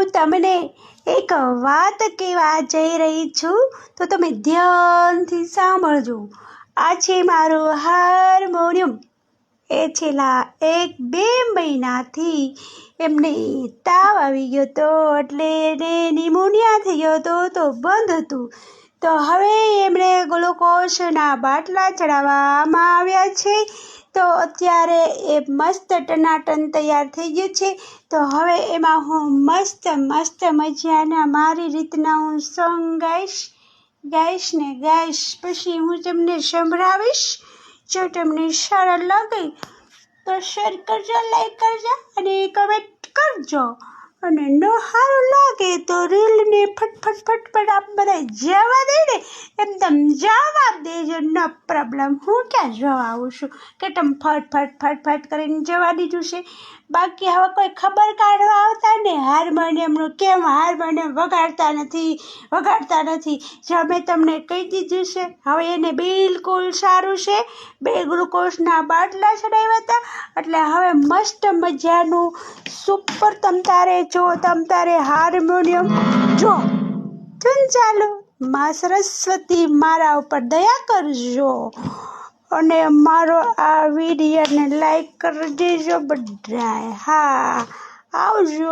હું તમને એક વાત કહેવા જઈ રહી છું, તો તમે ધ્યાનથી સાંભળજો. આ છે મારું હાર્મોનિયમ. એ છેલ્લા એક બે મહિનાથી એમને તાવ આવી ગયો હતો, એટલે એને નિમોનિયા થઈ ગયો હતો, તો બંધ હતું. તો હવે એમણે ગ્લુકોઝના બાટલા ચડાવવામાં આવ્યા છે. તો અત્યારે એ મસ્ત ટનાટન તૈયાર થઈ ગયું છે. તો હવે એમાં હું મસ્ત મસ્ત મજાના મારી રીતના હું સોંગ ગાઈશ ગાઈશ ને ગાઈશ. પછી હું તમને સંભળાવીશ. જો તમને સારા લાગે તો શેર કરજો લાઈક કરજો અને કમેન્ટ કરજો. અને ન સારું લાગે તો રીલને ફટફટ ફટફટ આપ બધા જવા દે ને. એકદમ જવાબ દેજો, નો પ્રોબ્લેમ હું ક્યાં જવા આવું છું? કે તમે ફટ ફટ ફટ ફટ કરીને જવા દીધું છે. બાકી હવે કોઈ ખબર કાઢવા આવતા ને હાર્મોનિયમનું કેમ હાર્મોનિયમ વગાડતા નથી વગાડતા નથી. જે મેં તમને કહી દીધું છે, હવે એને બિલકુલ સારું છે. બે ગ્લુકોઝના બાટલા ચડાવ્યા હતા. એટલે હવે મસ્ત મજાનું સુપર તમ તારે જો તમ તારે હાર્મોનિયમ, જો ધૂન ચાલુ, માં સરસ્વતી મારા ઉપર દયા કરજો. અને મારો આ વિડીયોને લાઈક કરી દેજો બધાય. હા, આવજો.